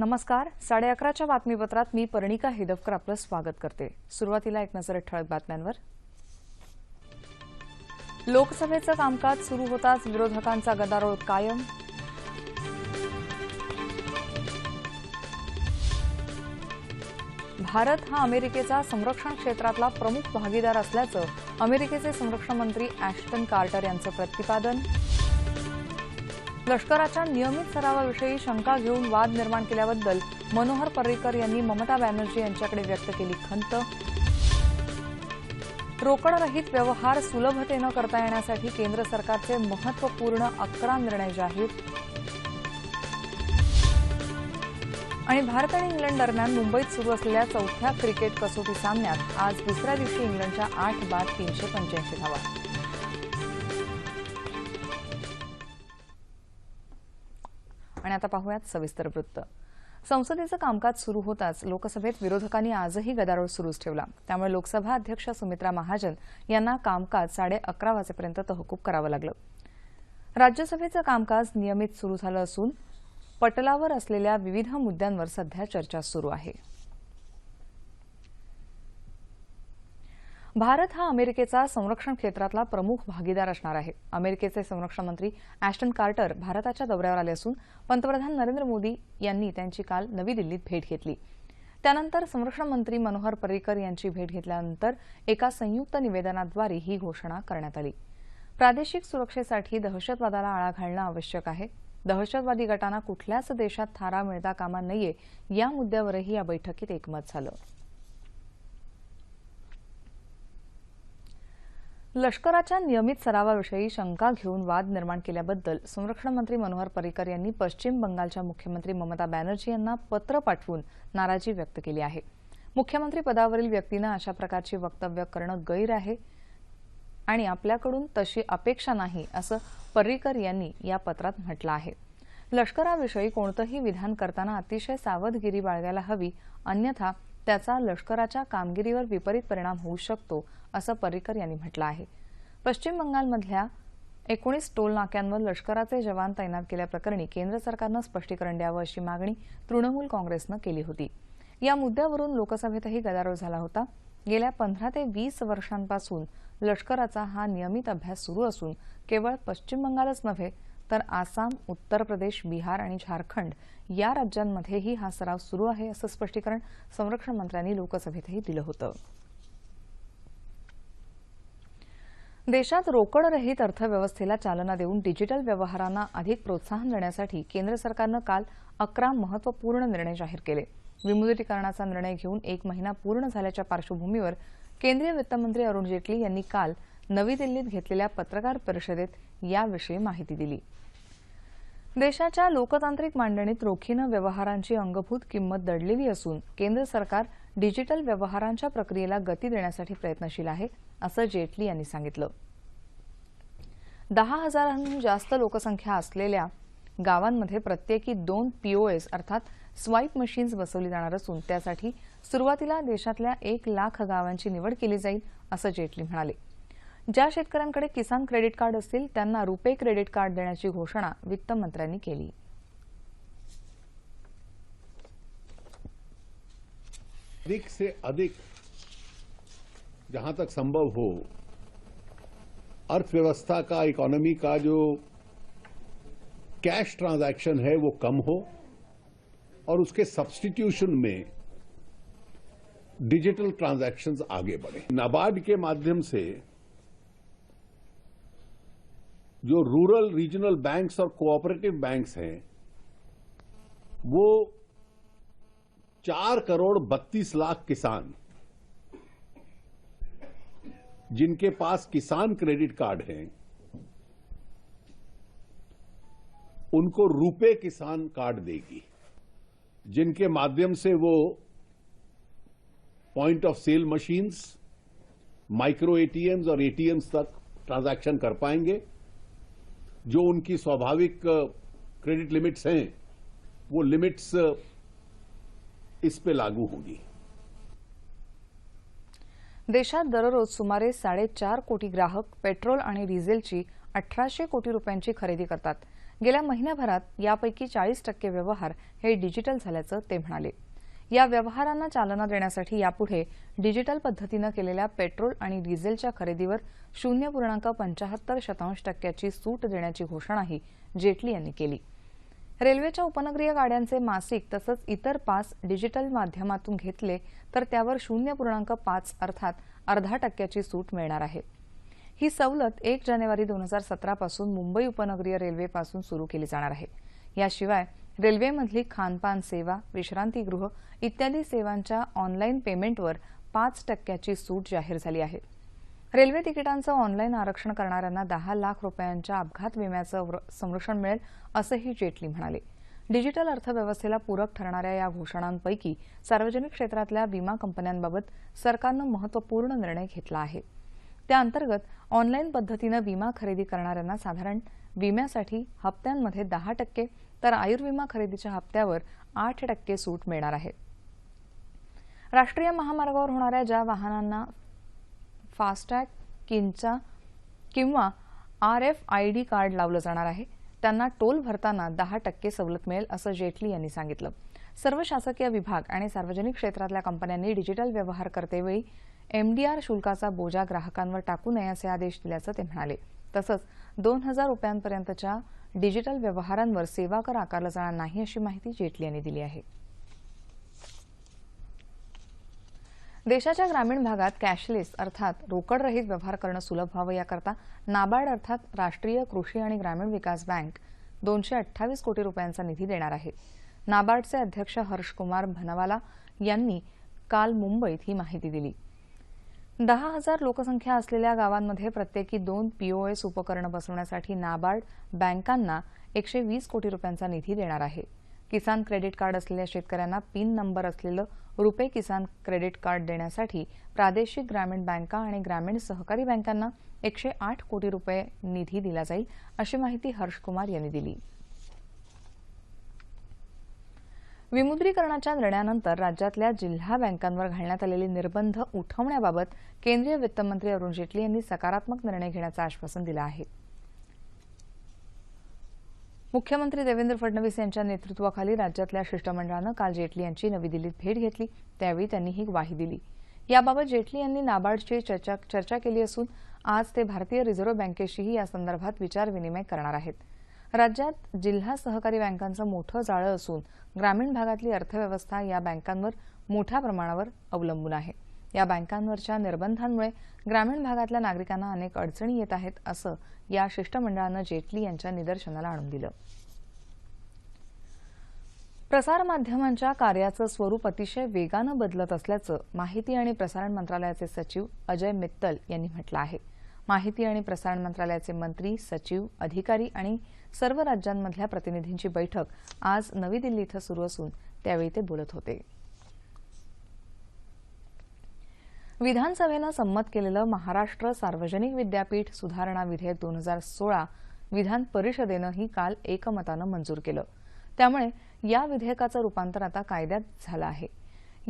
नमस्कार. साडे अकराच्या बातमीपत्रात मी पर्णिका हेदवकर आपलं स्वागत करते. सुरुवातीला एक नजर ठळक बातम्यांवर. लोकसभेचं कामकाज सुरू होताच विरोधकांचा गदारोळ कायम. भारत हा अमेरिकेचा संरक्षण क्षेत्रातला प्रमुख भागीदार असल्याचं अमेरिकेचे संरक्षण मंत्री अॅश्टन कार्टर यांचं प्रतिपादन. लष्कराच्या नियमित सरावाविषयी शंका घेऊन वाद निर्माण केल्याबद्दल मनोहर पर्रिकर यांनी ममता बॅनर्जी यांच्याकडे व्यक्त केली खंत. रोकडरहित व्यवहार सुलभतेनं करता येण्यासाठी केंद्र सरकारचे महत्त्वपूर्ण अकरा निर्णय जाहीर. आणि भारत आणि इंग्लंड दरम्यान मुंबईत सुरू असलेल्या चौथ्या क्रिकेट कसोटी सामन्यात आज दुसऱ्या दिवशी इंग्लंडच्या आठ बाद तीनशे पंच्याऐंशी धावा. आणि आता पाहूयात सविस्तर वृत्त. संसदेचं कामकाज सुरू होताच लोकसभेत विरोधकांनी आजही गदारोळ सुरूच ठेवला. त्यामुळे लोकसभा अध्यक्ष सुमित्रा महाजन यांना कामकाज साडे अकरा वाजेपर्यंत तहकूब करावं लागलं. राज्यसभेचं कामकाज नियमित सुरू झालं असून पटलावर असलेल्या विविध मुद्द्यांवर सध्या चर्चा सुरू आहे. भारत हा अमेरिकेचा संरक्षण क्षेत्रातला प्रमुख भागीदार असणार आहे. अमेरिकेचे संरक्षण मंत्री अॅस्टन कार्टर भारताच्या दौऱ्यावर आले असून पंतप्रधान नरेंद्र मोदी यांनी त्यांची काल नवी दिल्लीत भेट घेतली. त्यानंतर संरक्षण मंत्री मनोहर पर्रिकर यांची भेट घेतल्यानंतर एका संयुक्त निवेदनाद्वारे ही घोषणा करण्यात आली. प्रादेशिक सुरक्षेसाठी दहशतवादाला आळा घालणं आवश्यक आहे. दहशतवादी गटांना कुठल्याच देशात थारा मिळता कामा नये या मुद्द्यावरही या बैठकीत एकमत झालं. लष्कराच्या नियमित सरावाविषयी शंका घेऊन वाद निर्माण केल्याबद्दल संरक्षण मंत्री मनोहर पर्रिकर यांनी पश्चिम बंगालच्या मुख्यमंत्री ममता बॅनर्जी यांना पत्र पाठवून नाराजी व्यक्त केली आहे. मुख्यमंत्री पदावरील व्यक्तीनं अशा प्रकारची वक्तव्य करणं गैर आहे आणि आपल्याकडून तशी अपेक्षा नाही असं पर्रिकर यांनी या पत्रात म्हटलं आहे. लष्कराविषयी कोणतंही विधान करताना अतिशय सावधगिरी बाळगायला हवी अन्यथा त्याचा लष्कराच्या कामगिरीवर विपरीत परिणाम होऊ शकतो असं पर्रिकर यांनी म्हटलं आहे. पश्चिम बंगालमधल्या एकोणीस टोल नाक्यांवर लष्कराचे जवान तैनात केल्याप्रकरणी केंद्र सरकारनं स्पष्टीकरण द्यावं अशी मागणी तृणमूल काँग्रेसनं केली होती. या मुद्द्यावरून लोकसभेतही गदारोळ झाला होता. गेल्या पंधरा ते वीस वर्षांपासून लष्कराचा हा नियमित अभ्यास सुरू असून केवळ पश्चिम बंगालच नव्हे तर आसाम उत्तर प्रदेश बिहार आणि झारखंड या राज्यांमध्येही हा सराव सुरू आहे असं स्पष्टीकरण संरक्षण मंत्र्यांनी लोकसभेतही दिलं होतं. देशात रोकडरहित अर्थव्यवस्थेला चालना देऊन डिजिटल व्यवहारांना अधिक प्रोत्साहन देण्यासाठी केंद्र सरकारनं काल अकरा महत्त्वपूर्ण निर्णय जाहीर केले. विमुद्रीकरणाचा निर्णय घेऊन एक महिना पूर्ण झाल्याच्या पार्श्वभूमीवर केंद्रीय वित्तमंत्री अरुण जेटली यांनी काल नवी दिल्लीत घेतलेल्या पत्रकार परिषदेत याविषयी माहिती दिली. देशाच्या लोकतांत्रिक मांडणीत रोखीनं व्यवहारांची अंगभूत किंमत दडलेली असून केंद्र सरकार डिजिटल व्यवहारांच्या प्रक्रियेला गती देण्यासाठी प्रयत्नशील आहे असं जेटली यांनी सांगितलं. दहा हजारांहून जास्त लोकसंख्या असलेल्या गावांमध्ये प्रत्येकी दोन पीओएस अर्थात स्वाईप मशीन्स बसवली जाणार असून त्यासाठी सुरुवातीला देशातल्या एक लाख गावांची निवड केली जाईल असं जेटली म्हणाले. ज्या शेतकऱ्यांकडे किसान क्रेडिट कार्ड असतील, त्यांना रुपे क्रेडिट कार्ड देण्याची घोषणा वित्तमंत्र्यांनी केली. अधिक से अधिक जहाँ तक संभव हो, अर्थव्यवस्था का इकोनॉमी का जो कैश ट्रांजैक्शन है, वो कम हो और उसके सब्सटीट्यूशन में डिजिटल ट्रांजैक्शंस आगे बढ़े। नाबार्ड के माध्यम से जो रूरल, रीजनल बैंक्स और कोऑपरेटिव बैंक्स हैं, वो चार करोड़ बत्तीस लाख किसान, जिनके पास किसान क्रेडिट कार्ड हैं, उनको रुपे किसान कार्ड देगी, जिनके माध्यम से वो point of sale machines micro ATMs और एटीएम्स तक ट्रांजैक्शन कर पाएँगे। जो उनकी स्वाभाविक क्रेडिट लिमिट्स हैं वो लिमिट्स इस पे लागू होगी। देशात दररोज सुमारे साडेचार कोटी ग्राहक पेट्रोल आणि डिझेलची अठराशे कोटी रुपयांची खरेदी करतात. गेल्या महिन्याभरात यापैकी चाळीस टक्के व्यवहार हे डिजिटल झाल्याचं ते म्हणाले. या व्यवहारांना चालना देण्यासाठी यापुढे डिजिटल पद्धतीनं केलेल्या पेट्रोल आणि डिझेलच्या खरेदीवर शून्य पूर्णांक पंचाहत्तर शतांश टक्क्याची सूट देण्याची घोषणाही जेटली यांनी केली. रेल्वेच्या उपनगरीय गाड्यांचे मासिक तसंच इतर पास डिजिटल माध्यमातून घेतले तर त्यावर शून्य पूर्णांक पाच अर्थात अर्धा टक्क्याची सूट मिळणार आहे. ही सवलत एक जानेवारी दोन हजार सतरापासून मुंबई उपनगरीय रेल्वेपासून सुरू केली जाणार आहे. याशिवाय रेल्वेमधली खानपान सेवा विश्रांतीगृह इत्यादी सेवांच्या ऑनलाईन पेमेंटवर पाच टक्क्याची सूट जाहीर झाली आहे. रेल्वे तिकिटांचं ऑनलाईन आरक्षण करणाऱ्यांना दहा लाख रुपयांच्या अपघात विम्याचं व्र- संरक्षण मिळेल असंही जेटली म्हणाले. डिजिटल अर्थव्यवस्थेला पूरक ठरणाऱ्या या घोषणांपैकी सार्वजनिक क्षेत्रातल्या विमा कंपन्यांबाबत सरकारनं महत्त्वपूर्ण निर्णय घेतला आहे. त्याअंतर्गत ऑनलाईन पद्धतीनं विमा खरेदी करणाऱ्यांना साधारण विम्यासाठी हप्त्यांमध्ये दहा टक्के तर आयुर्विमा खरेदीच्या हप्त्यावर आठ टक्के सूट मिळणार आहे. राष्ट्रीय महामार्गावर होणाऱ्या ज्या वाहनांना फास्टॅग किंचा किंवा R F I D card लावलं जाणार आहे त्यांना टोल भरताना दहा टक्के सवलत मिळेल असं जेटली यांनी सांगितलं. सर्व शासकीय विभाग आणि सार्वजनिक क्षेत्रातल्या कंपन्यांनी डिजिटल व्यवहार करतेवेळी एमडीआर शुल्काचा बोजा ग्राहकांवर टाकू नये असे आदेश दिल्याचं ते म्हणाले. तसंच दोन हजार रुपयांपर्यंतच्या डिजिटल व्यवहारांवर सेवा कर आकारला जाणार नाही अशी माहिती जेटली यांनी दिली आहे. देशाच्या ग्रामीण भागात कॅशलेस अर्थात रोकडरहित व्यवहार करणं सुलभ व्हावं याकरता नाबार्ड अर्थात राष्ट्रीय कृषी आणि ग्रामीण विकास बँक दोनशे अठ्ठावीस कोटी रुपयांचा निधी देणार आहे. नाबार्डचे अध्यक्ष हर्षकुमार भनवाला यांनी काल मुंबईत ही माहिती दिली. दहा हजार लोकसंख्या असलेल्या गावांमध्ये प्रत्येकी दोन पीओएस उपकरणं बसवण्यासाठी नाबार्ड बँकांना एकशे वीस कोटी रुपयांचा निधी देणार आहे. किसान क्रेडिट कार्ड असलेल्या शेतकऱ्यांना पिन नंबर असलेलं रुपे किसान क्रेडिट कार्ड देण्यासाठी प्रादेशिक ग्रामीण बँका आणि ग्रामीण सहकारी बँकांना एकशे आठ कोटी रुपये निधी दिला जाईल अशी माहिती हर्षकुमार यांनी दिली. विमुद्रीकरणाच्या निर्णयानंतर राज्यातल्या जिल्हा बँकांवर घालण्यात आलेले निर्बंध उठवण्याबाबत केंद्रीय वित्तमंत्री अरुण जेटली यांनी सकारात्मक निर्णय घेण्याचं आश्वासन दिलं आहे. मुख्यमंत्री देवेंद्र फडणवीस यांच्या नेतृत्वाखाली राज्यातल्या शिष्टमंडळानं काल जेटली यांची नवी दिल्लीत भेट घेतली. त्यावेळी त्यांनी ही ग्वाही दिली. याबाबत जेटली यांनी नाबार्डशी चर्चा चर्चा केली असून आज ते भारतीय रिझर्व्ह बँकेशीही या संदर्भात विचारविनिमय करणार आहेत. राज्यात जिल्हा सहकारी बँकांचं मोठं जाळं असून ग्रामीण भागातली अर्थव्यवस्था या बँकांवर मोठ्या प्रमाणावर अवलंबून आहे. या बँकांवरच्या निर्बंधांमुळे ग्रामीण भागातल्या नागरिकांना अनेक अडचणी येत आहेत असं या शिष्टमंडळानं जेटली यांच्या निदर्शनाला आणून दिलं. प्रसारमाध्यमांच्या कार्याचं स्वरूप अतिशय वेगानं बदलत असल्याचं माहिती आणि प्रसारण मंत्रालयाचे सचिव अजय मित्तल यांनी म्हटलं आहे. माहिती आणि प्रसारण मंत्रालयाचे मंत्री सचिव अधिकारी आणि सर्व राज्यांमधल्या प्रतिनिधींची बैठक आज नवी दिल्ली इथं सुरू असून त्यावेळी ते बोलत होते. विधानसभेनं संमत केलेलं महाराष्ट्र सार्वजनिक विद्यापीठ सुधारणा विधेयक दोन हजार सोळा विधान परिषदेनंही काल एकमतानं मंजूर केलं. त्यामुळे या विधेयकाचं रूपांतर आता कायद्यात झालं आहे.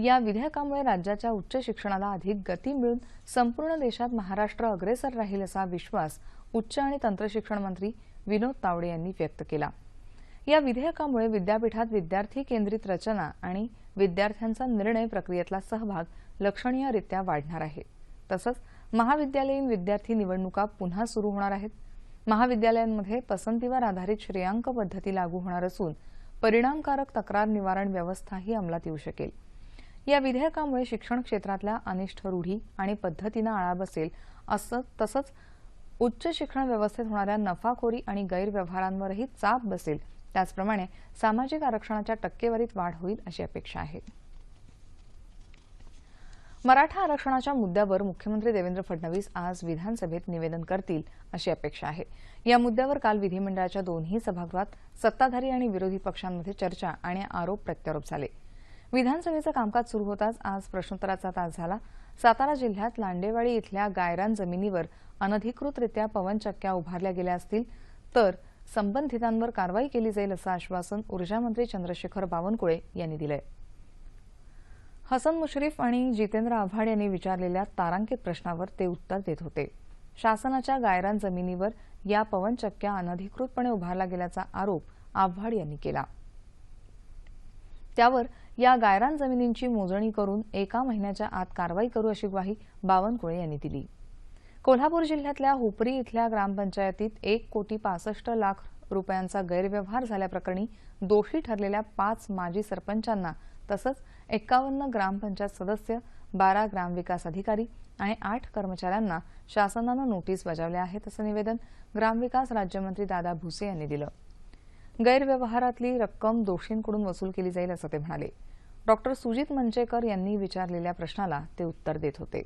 या विधेयकामुळे राज्याच्या उच्च शिक्षणाला अधिक गती मिळून संपूर्ण देशात महाराष्ट्र अग्रेसर राहील असा विश्वास उच्च आणि तंत्रशिक्षण मंत्री विनोद तावडे यांनी व्यक्त केला. या विधेयकामुळे विद्यापीठात विद्यार्थी केंद्रित रचना आणि विद्यार्थ्यांचा निर्णय प्रक्रियेतला सहभाग लक्षणीयरित्या वाढणार आहे. तसंच महाविद्यालयीन विद्यार्थी निवडणुका पुन्हा सुरू होणार आहेत. महाविद्यालयांमध्ये पसंतीवर आधारित श्रेयांक पद्धती लागू होणार असून परिणामकारक तक्रार निवारण व्यवस्थाही अंमलात येऊ शकेल. या विधेयकामुळे शिक्षण क्षेत्रातल्या अनिष्ठ रूढी आणि पद्धतींना आळा बसेल असं तसंच उच्च शिक्षण व्यवस्थेत होणाऱ्या नफाखोरी आणि गैरव्यवहारांवरही चाप बसेल. त्याचप्रमाणे सामाजिक आरक्षणाच्या टक्केवारीत वाढ होईल अशी अपेक्षा आहे. मराठा आरक्षणाच्या मुद्द्यावर मुख्यमंत्री देवेंद्र फडणवीस आज विधानसभेत निवेदन करतील अशी अपेक्षा आहे. या मुद्द्यावर काल विधिमंडळाच्या दोन्ही सभागृहात सत्ताधारी आणि विरोधी पक्षांमध्ये चर्चा आणि आरोप प्रत्यारोप झाले. विधानसभेचं कामकाज सुरू होताच आज प्रश्नोत्तराचा तास झाला. सातारा जिल्ह्यात लांडेवाडी इथल्या गायरान जमिनीवर अनधिकृतरित्या पवनचक्क्या उभारल्या गेल्या असतील तर संबंधितांवर कारवाई केली जाईल असं आश्वासन ऊर्जामंत्री चंद्रशेखर बावनकुळे यांनी दिलंय. हसन मुश्रीफ आणि जितेंद्र आव्हाड यांनी विचारलेल्या तारांकित प्रश्नावर ते उत्तर देत होते. शासनाच्या गायरान जमिनीवर या पवनचक्क्या अनधिकृतपणे उभारला गेल्याचा आरोप आव्हाड यांनी केला. त्यावर या गायरान जमिनींची मोजणी करून एका महिन्याच्या आत कारवाई करू अशी ग्वाही बावनकुळे यांनी दिली. कोल्हापूर जिल्ह्यातल्या हुपरी इथल्या ग्रामपंचायतीत एक कोटी पासष्ट लाख रुपयांचा गैरव्यवहार झाल्याप्रकरणी दोषी ठरलेल्या पाच माजी सरपंचांना तसंच एक्कावन्न ग्रामपंचायत सदस्य बारा ग्रामविकास अधिकारी आणि आठ कर्मचाऱ्यांना शासनानं नोटीस बजावल्या आहेत असं निवेदन ग्रामविकास राज्यमंत्री दादा भुसे यांनी दिलं. गैरव्यवहारातली रक्कम दोषींकडून वसूल केली जाईल असं ते म्हणाले. डॉक्टर सुजित मंचेकर यांनी विचारलेल्या प्रश्नाला ते उत्तर देत होते.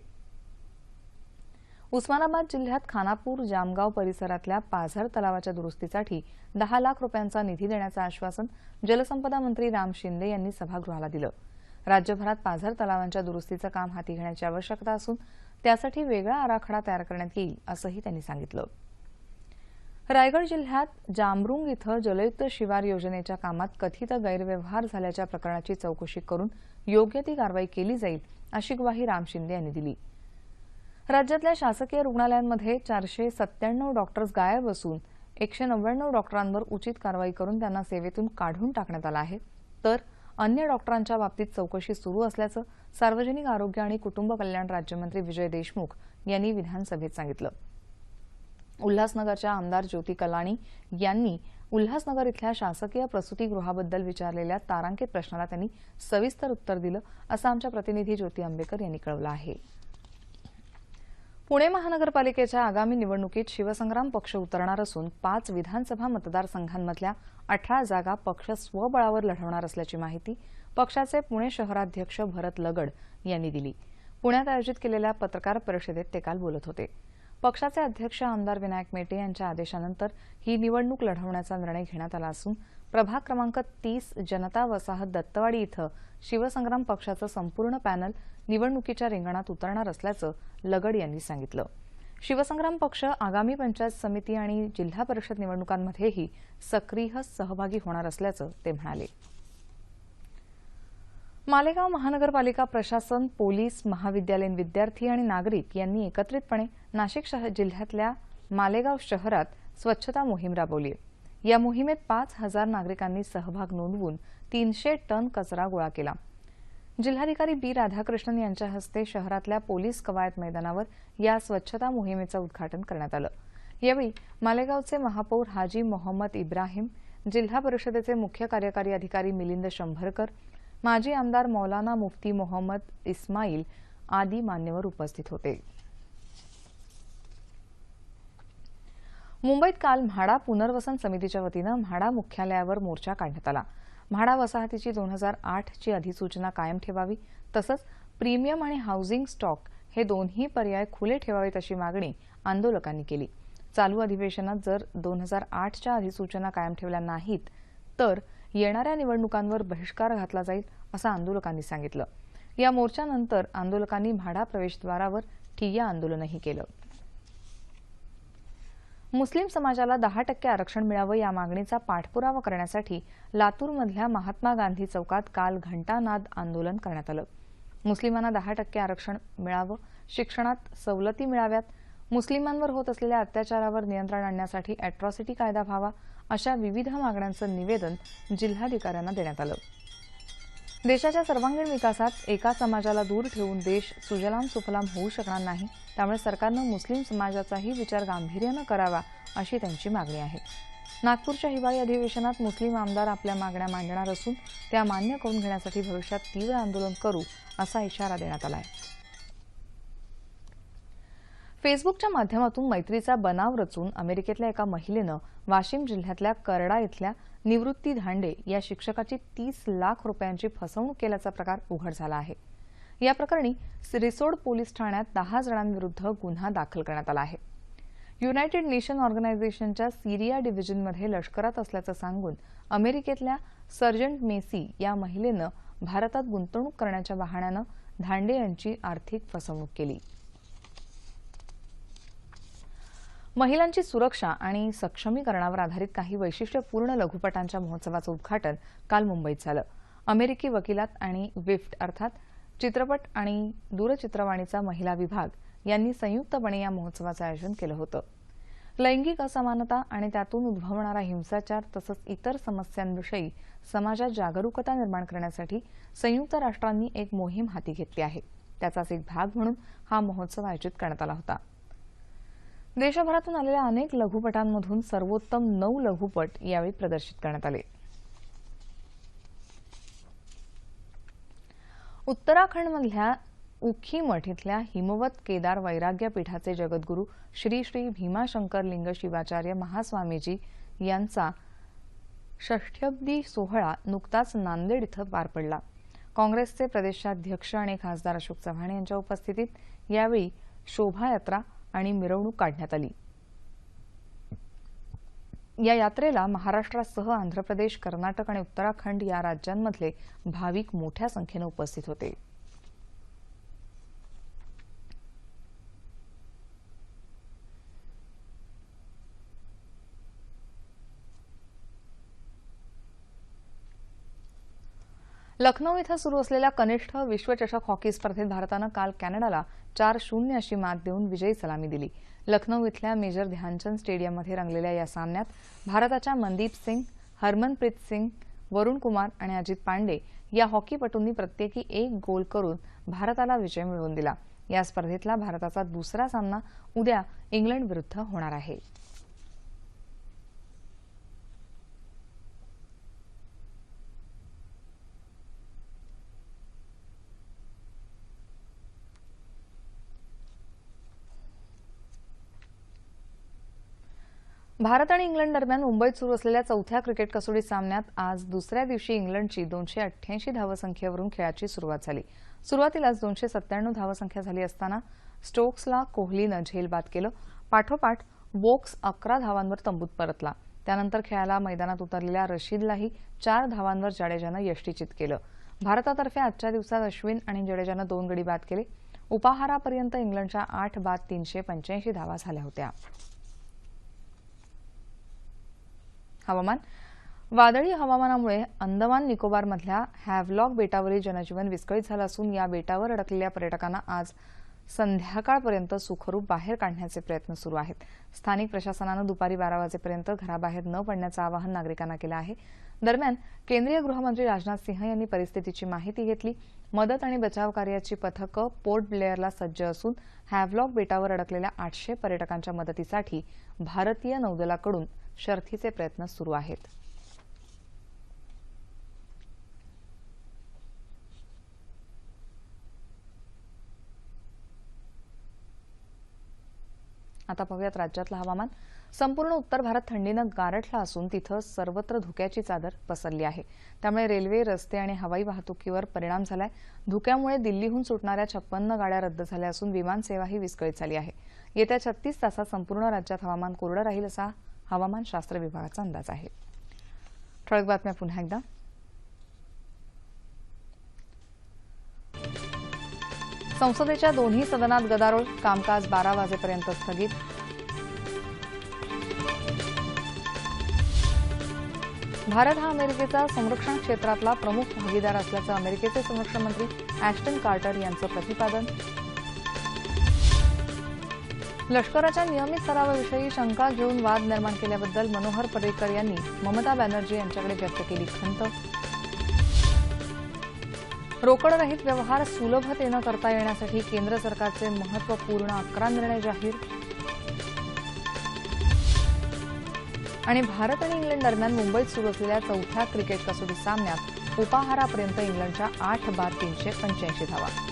उस्मानाबाद जिल्ह्यात खानापूर जामगाव परिसरातल्या पाझर तलावाच्या दुरुस्तीसाठी दहा लाख रुपयांचा निधी देण्याचं आश्वासन जलसंपदा मंत्री राम शिंदे यांनी सभागृहाला दिलं. राज्यभरात पाझर तलावांच्या दुरुस्तीचं काम हाती घेण्याची आवश्यकता असून त्यासाठी वेगळा आराखडा तयार करण्यात येईल असंही त्यांनी सांगितलं. रायगड जिल्ह्यात जांबरुंग इथं जलयुक्त शिवार योजनेच्या कामात कथित गैरव्यवहार झाल्याच्या प्रकरणाची चौकशी करून योग्य ती कारवाई केली जाईल अशी ग्वाही राम शिंदे यांनी दिली. राज्यातल्या शासकीय रुग्णालयांमध्ये चारशे सत्त्याण्णव डॉक्टर्स गायब असून एकशे नव्याण्णव डॉक्टरांवर उचित कारवाई करून त्यांना सेवेतून काढून टाकण्यात आलं आहे. तर अन्य डॉक्टरांच्या बाबतीत चौकशी सुरू असल्याचं सार्वजनिक आरोग्य आणि कुटुंब कल्याण राज्यमंत्री विजय देशमुख यांनी विधानसभेत सांगितलं. उल्हासनगरच्या आमदार ज्योती कलाणी यांनी उल्हासनगर इथल्या शासकीय प्रसूतीगृहाबद्दल विचारलेल्या तारांकित प्रश्नाला त्यांनी सविस्तर उत्तर दिलं असं आमच्या प्रतिनिधी ज्योती आंबेकर यांनी कळवलं आहे. पुणे महानगरपालिकेच्या आगामी निवडणुकीत शिवसंग्राम पक्ष उतरणार असून पाच विधानसभा मतदारसंघांमधल्या अठरा जागा पक्ष स्वबळावर लढवणार असल्याची माहिती पक्षाचे पुणे शहराध्यक्ष भरत लगड यांनी दिली. पुण्यात आयोजित केलेल्या पत्रकार परिषदेत ते काल बोलत होते. पक्षाचे अध्यक्ष आमदार विनायक मेटे यांच्या आदेशानंतर ही निवडणूक लढवण्याचा निर्णय घेण्यात आला असून प्रभाग क्रमांक तीस जनता वसाहत दत्तवाडी इथं शिवसंग्राम पक्षाचं संपूर्ण पॅनल निवडणुकीच्या रिंगणात उतरणार असल्याचं लगड यांनी सांगितलं. शिवसंग्राम पक्ष आगामी पंचायत समिती आणि जिल्हा परिषद निवडणुकांमध्येही सक्रिय सहभागी होणार असल्याचं ते म्हणाले. मालेगाव महानगरपालिका प्रशासन पोलीस महाविद्यालयीन विद्यार्थी आणि नागरिक यांनी एकत्रितपणे नाशिक शहर जिल्ह्यातल्या मालेगाव शहरात स्वच्छता मोहीम राबवली. या मोहिमेत पाच हजार नागरिकांनी सहभाग नोंदवून तीनशे टन कचरा गोळा केला. जिल्हाधिकारी बी राधाकृष्णन यांच्या हस्ते शहरातल्या पोलीस कवायत मैदानावर या स्वच्छता मोहिमेचं उद्घाटन करण्यात आलं. यावेळी मालेगावचे महापौर हाजी मोहम्मद इब्राहिम जिल्हा परिषदेचे मुख्य कार्यकारी अधिकारी मिलिंद शंभरकर माजी आमदार मौलाना मुफ्ती मोहम्मद इस्माईल आदी मान्यवर उपस्थित होते. मुंबईत काल म्हाडा पुनर्वसन समितीच्या वतीनं म्हाडा मुख्यालयावर मोर्चा काढण्यात आला. म्हाडा वसाहतीची दोन हजार आठची अधिसूचना कायम ठेवावी तसंच प्रीमियम आणि हाऊसिंग स्टॉक हे दोन्ही पर्याय खुले ठेवावेत अशी मागणी आंदोलकांनी केली. चालू अधिवेशनात जर दोन हजार आठच्या अधिसूचना कायम ठेवल्या नाहीत तर येणाऱ्या निवडणुकांवर बहिष्कार घातला जाईल असं आंदोलकांनी सांगितलं. या मोर्चानंतर आंदोलकांनी म्हाडा प्रवेशद्वारावर ठिय्या आंदोलनही केलं. मुस्लिम समाजाला दहा टक्के आरक्षण मिळावं या मागणीचा पाठपुरावा करण्यासाठी लातूरमधल्या महात्मा गांधी चौकात काल घंटानाद आंदोलन करण्यात आलं. मुस्लिमांना दहा टक्के आरक्षण मिळावं शिक्षणात सवलती मिळाव्यात मुस्लिमांवर होत असलेल्या अत्याचारावर नियंत्रण आणण्यासाठी अॅट्रॉसिटी कायदा व्हावा अशा विविध मागण्यांचं निवेदन जिल्हाधिकाऱ्यांना देण्यात आलं. देशाच्या सर्वांगीण विकासात एका समाजाला दूर ठेवून देश सुजलाम सुफलाम होऊ शकणार नाही त्यामुळे सरकारनं मुस्लिम समाजाचाही विचार गांभीर्यानं करावा अशी त्यांची मागणी आहे. नागपूरच्या हिवाळी अधिवेशनात मुस्लिम आमदार आपल्या मागण्या मांडणार असून त्या मान्य करून घेण्यासाठी भविष्यात तीव्र आंदोलन करू असा इशारा देण्यात आला आहे फेसबुकच्या माध्यमातून मैत्रीचा बनाव रचून अमेरिकेतल्या एका महिलेनं वाशिम जिल्ह्यातल्या करडा इथल्या निवृत्ती धांडे या शिक्षकाची तीस लाख रुपयांची फसवणूक केल्याचा प्रकार उघड झाला आहे. या प्रकरणी रिसोड पोलीस ठाण्यात दहा जणांविरुद्ध गुन्हा दाखल करण्यात आला आहे. युनायटेड नेशन ऑर्गनायझेशनच्या सिरिया डिव्हिजनमध्ये लष्करात असल्याचं सांगून अमेरिकेतल्या सर्जंट मेसी या महिलेनं भारतात गुंतवणूक करण्याच्या बहाण्यानं धांडे यांची आर्थिक फसवणूक केली. महिलांची सुरक्षा आणि सक्षमीकरणावर आधारित काही वैशिष्ट्यपूर्ण लघुपटांच्या महोत्सवाचं उद्घाटन काल मुंबईत झालं. अमेरिकी वकिलात आणि विफ्ट अर्थात चित्रपट आणि दूरचित्रवाणीचा महिला विभाग यांनी संयुक्तपणे या महोत्सवाचं आयोजन केलं होतं. लैंगिक असमानता आणि त्यातून उद्भवणारा हिंसाचार तसंच इतर समस्यांविषयी समाजात जागरूकता निर्माण करण्यासाठी संयुक्त राष्ट्रांनी एक मोहीम हाती घेतली आहे. त्याचाच एक भाग म्हणून हा महोत्सव आयोजित करण्यात आला होता. देशभरातून आलेल्या अनेक लघुपटांमधून सर्वोत्तम नऊ लघुपट यावेळी प्रदर्शित करण्यात आले. उत्तराखंडमधल्या उखीमठ इथल्या हिमवत केदार वैराग्य पीठाचे जगद्गुरू श्री श्री भीमाशंकर लिंग शिवाचार्य महास्वामीजी यांचा षष्ठ्यब्दी सोहळा नुकताच नांदेड इथं पार पडला. काँग्रेसचे प्रदेशाध्यक्ष आणि खासदार अशोक चव्हाण यांच्या उपस्थितीत यावेळी शोभायात्रा आणि मिरवणूक काढण्यात आली. या यात्रेला महाराष्ट्रासह आंध्र प्रदेश कर्नाटक आणि उत्तराखंड या राज्यांमधले भाविक मोठ्या संख्येनं उपस्थित होते. लखनौ इथं सुरू असलेल्या कनिष्ठ विश्वचषक हॉकी स्पर्धेत भारतानं काल कॅनडाला चार शून्य अशी मात देऊन विजयी सलामी दिली. लखनौ इथल्या मेजर ध्यानचंद स्टेडियममध्ये रंगलेल्या या सामन्यात भारताच्या मनदीप सिंग हरमनप्रीत सिंग वरुण कुमार आणि अजित पांडे या हॉकीपटूंनी प्रत्येकी एक गोल करून भारताला विजय मिळवून दिला. या स्पर्धेतला भारताचा दुसरा सामना उद्या इंग्लंड विरुद्ध होणार आहे. भारत आणि इंग्लंड दरम्यान मुंबईत सुरू असलेल्या चौथ्या क्रिकेट कसोटी सामन्यात आज दुसऱ्या दिवशी इंग्लंडची दोनशे अठ्ठ्याऐंशी धावसंख्येवरून खेळाची सुरुवात झाली. सुरुवातीलाच दोनशे सत्त्याण्णव धावसंख्या झाली असताना स्टोक्सला कोहलीनं झेलबाद केलं. पाठोपाठ वोक्स अकरा धावांवर तंबूत परतला. त्यानंतर खेळाला मैदानात उतरलेल्या रशीदलाही चार धावांवर जाडेजानं यष्टीचित केलं. भारतातर्फे आजच्या दिवसात अश्विन आणि जडेजानं दोन गडी बाद केले. उपाहारापर्यंत इंग्लंडच्या आठ बाद तीनशे पंच्याऐंशी धावा झाल्या होत्या. हवामान. वादळी हवामानामुळे अंदमान निकोबारमधल्या हॅवलॉग बेटावरील जनजीवन विस्कळीत झालं असून या बेटावर अडकलेल्या पर्यटकांना आज संध्याकाळपर्यंत सुखरूप बाहेर काढण्याचे प्रयत्न सुरू आहेत. स्थानिक प्रशासनानं दुपारी बारा वाजेपर्यंत घराबाहेर न पडण्याचं आवाहन नागरिकांना केलं आहे. दरम्यान केंद्रीय गृहमंत्री राजनाथ सिंह यांनी परिस्थितीची माहिती घेतली. मदत आणि बचाव कार्याची पथकं पोर्ट ब्लेअरला सज्ज असून हॅव्लॉक बेटावर अडकलेल्या आठशे पर्यटकांच्या मदतीसाठी भारतीय नौदलाकडून शर्थीचे प्रयत्न सुरू आहेत. आता पाहूयात राज्यातलं हवामान. संपूर्ण उत्तर भारत थंडीनं गारठला असून तिथं सर्वत्र धुक्याची चादर पसरली आहे. त्यामुळे रेल्वे रस्ते आणि हवाई वाहतुकीवर परिणाम झालाय. धुक्यामुळे दिल्लीहून सुटणाऱ्या छप्पन्न गाड्या रद्द झाल्या असून विमानसेवाही विस्कळीत झाली आहे. येत्या छत्तीस तासात संपूर्ण राज्यात हवामान कोरडं राहील असा हवामान शास्त्र विभागाचा अंदाज आहे. ठळक बातम्या पुन्हा एकदा. संसदेच्या दोन्ही सदनात गदारोळ कामकाज बारा वाजेपर्यंत स्थगित. भारत हा अमेरिकेचा संरक्षण क्षेत्रातला प्रमुख भागीदार असल्याचं अमेरिकेचे संरक्षण मंत्री अॅस्टन कार्टर यांचं प्रतिपादन. लष्कराच्या नियमित सरावाविषयी शंका घेऊन वाद निर्माण केल्याबद्दल मनोहर पर्रिकर यांनी ममता बॅनर्जी यांच्याकडे व्यक्त केली खंत. रोकडरहित व्यवहार सुलभतेनं करता येण्यासाठी केंद्र सरकारचे महत्त्वपूर्ण अकरा निर्णय जाहीर. आणि भारत आणि इंग्लंड दरम्यान मुंबईत सुरू असलेल्या चौथ्या क्रिकेट कसोटी सामन्यात उपाहारापर्यंत इंग्लंडच्या आठ बार तीनशे पंच्याऐंशी धावा.